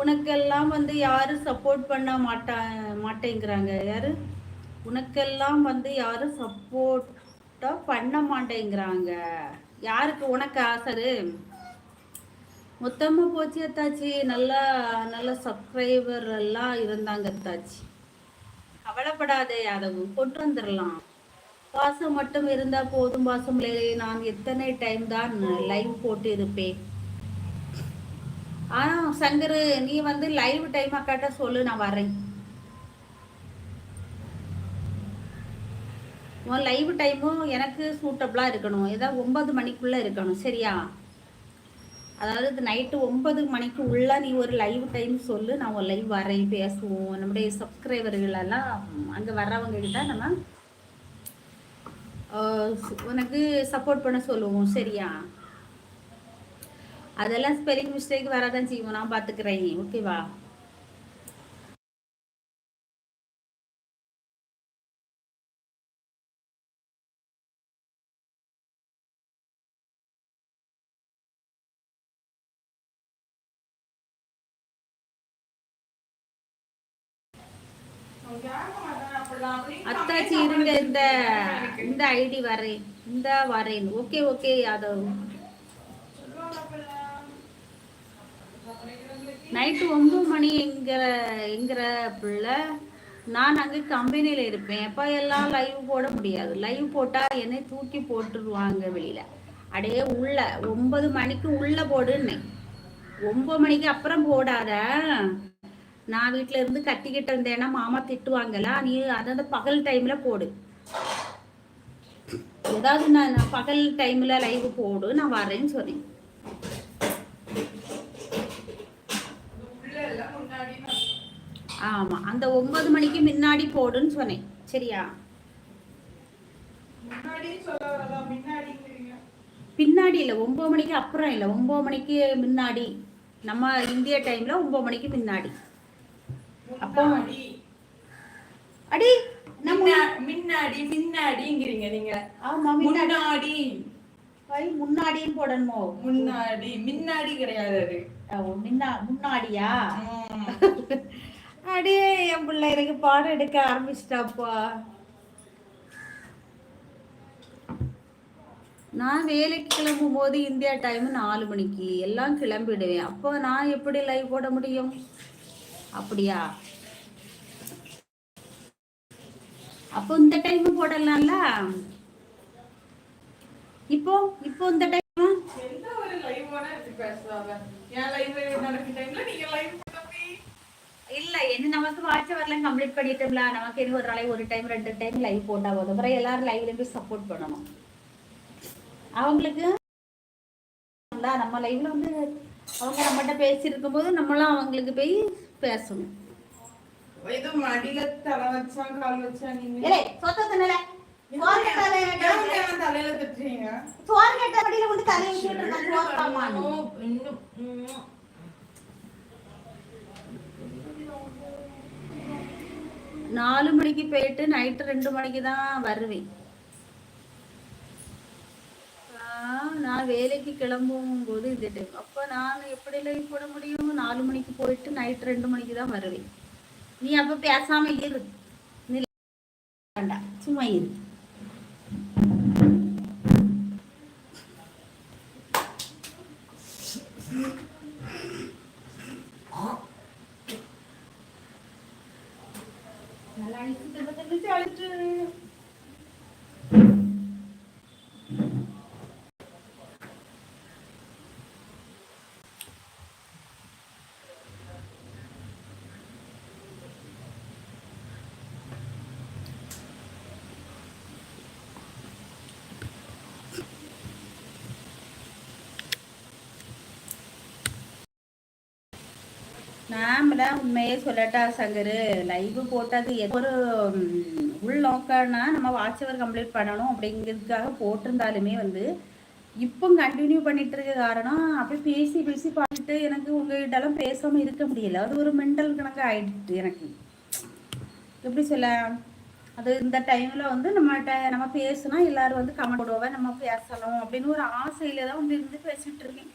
உனக்கெல்லாம் வந்து யாரும் சப்போர்ட் பண்ண மாட்டா மாட்டேங்கிறாங்க. யாரு? உனக்கெல்லாம் வந்து யாரும் சப்போர்ட்டாக பண்ண மாட்டேங்கிறாங்க. யாருக்கு? உனக்கு ஆசரு மொத்தமாக போச்சு அத்தாச்சி. நல்லா நல்ல சப்ஸ்கிரைபர் எல்லாம் இருந்தாங்க அத்தாச்சி. கவலைப்படாதே யாதவும் கொண்டு வந்துடலாம். பாசம் மட்டும் இருந்தால் போதும் பாசம் நான் எத்தனை டைம் தான் லைவ் போட்டு இருப்பேன் சங்கரு நீ வந்து லைவ் டைம் அக்காட்ட சொல்லு நான் வரேன் உன் லைவ் டைமும் எனக்கு சூட்டபிளாக இருக்கணும். ஏதாவது ஒன்பது மணிக்குள்ளே இருக்கணும் சரியா? அதாவது நைட்டு ஒன்பது மணிக்கு உள்ள நீ ஒரு லைவ் டைம் சொல்லு நான் ஒரு லைவ் வரேன் பேசுவோம். நம்முடைய சப்ஸ்கிரைபர்கள் எல்லாம் அங்கே வர்றவங்க கிட்ட நம்ம உனக்கு சப்போர்ட் பண்ண சொல்லுவோம் சரியா? அதெல்லாம் ஸ்பெல்லிங் மிஸ்டேக் வராதான் செய்வோம் நான் பார்த்துக்கிறேன் ஓகேவா அத்தாச்சி இருங்க. இந்த இந்த ஐடி வரேன் இந்த வரேன் ஓகே ஓகே யாதவ். நைட்டு ஒன்பது மணி எங்கிற எங்கிற பிள்ளை நான் அங்கே கம்பெனியில் இருப்பேன். எப்போ எல்லாம் லைவ் போட முடியாது. லைவ் போட்டால் என்னை தூக்கி போட்டுருவாங்க வெளியில். அடையே உள்ள. ஒன்பது மணிக்கு உள்ளே போடுன்னே. ஒன்பது மணிக்கு அப்புறம் போடாத. நான் வீட்டில் இருந்து கத்திக்கிட்டு இருந்தேன்னா மாமா திட்டுவாங்கல்ல நீ அதாவது பகல் டைமில் போடு. ஏதாவது நான் பகல் டைமில் லைவ் போடு நான் வரேன்னு சொன்னேன். ஆமா அந்த ஒன்பது மணிக்கு முன்னாடி போடுன்னு சொன்னேன். சரியா? பின்னாடி இல்லை ஒன்பது மணிக்கு அப்புறம் இல்லை. ஒன்பது மணிக்கு முன்னாடி. நம்ம இந்திய டைம்ல ஒன்பது மணிக்கு முன்னாடி. அப்போ அடி நம்ம முன்னாடி முன்னாடிங்கிறீங்க நீங்க. ஆமா முன்னாடி. முன்னாடின்னு போடணுமோ? முன்னாடி. முன்னாடி கிடையாது அது. முன்னா முன்னாடியா அடே என் பிள்ளை எனக்கு பாடம் எடுக்க ஆரம்பிச்சிட்டாப்பா. நான் வேலைக்கு கிளம்பும் போது இந்தியா டைம் நாலு மணிக்கு. எல்லாம் கிளம்பிடுவேன். அப்போ நான் எப்படி லைவ் போட முடியும்? அப்படியா? அப்போ இந்த டைம் போடலாம்ல? இப்போ இப்போ இந்த டைம் எந்த ஒரு லைவ் வேணா இப்படி பேசுவாங்க என் லைவ் நடக்க டைம்ல நீங்க என்ன நமக்கு வாட்ச் வரலாம் கம்ப்ளீட் பண்ணிட்டோம்ல நமக்கு இனி ஒரு நாளைக்கு ஒரு டைம் ரெண்டு டைம் லைவ் போட்டா போதும் அப்புறம் எல்லாரும் லைவ்ல போய் சப்போர்ட் பண்ணணும் அவங்களுக்கு நம்ம லைவ்ல வந்து அவங்க நம்மகிட்ட பேசியிருக்கும் போது நம்மளும் அவங்களுக்கு போய் பேசணும் இது மடியில தலை வச்சா கால் வச்சா நீங்க ஏய் சொத்தத்தினால தலையில தட்டுறீங்க சோறு கேட்ட படியில வந்து தலையை வச்சுட்டு இருக்கான் சோறு தாமான்னு. இன்னும் நாலு மணிக்கு போயிட்டு நைட்டு ரெண்டு மணிக்கு தான் வருவேன் நான் வேலைக்கு கிளம்பும் போது இந்த டைம் அப்போ நான் எப்படி லைவ் போட முடியும்? நாலு மணிக்கு போயிட்டு நைட் ரெண்டு மணிக்கு தான் வருவேன். நீ அப்போ பேசாம இரு. நீ வேண்டாம். சும்மா இரு. Thank you. 哎，怎么能这样子？அழிச்சு நாம தான் உண்மையே சொல்லட்டா சங்கரு. லைவ் போட்டது ஒரு உள்நோக்கம்னா நம்ம வாட்சவர் கம்ப்ளீட் பண்ணணும் அப்படிங்கிறதுக்காக போட்டிருந்தாலுமே வந்து இப்போ கண்டினியூ பண்ணிட்டு இருக்க காரணம் அப்படியே பேசி பேசி பார்த்துட்டு எனக்கு உங்ககிட்டலாம் பேசாம இருக்க முடியல. அது ஒரு மென்டல் கணக்கு ஆயிடுச்சு எனக்கு. எப்படி சொல்ல? அது இந்த டைம்ல வந்து நம்மகிட்ட நம்ம பேசினா எல்லாரும் வந்து கமெண்ட் போடுவோம் நம்ம பேசலாம் அப்படின்னு ஒரு ஆசையில தான் வந்து இருந்து பேசிட்டு இருக்கேன்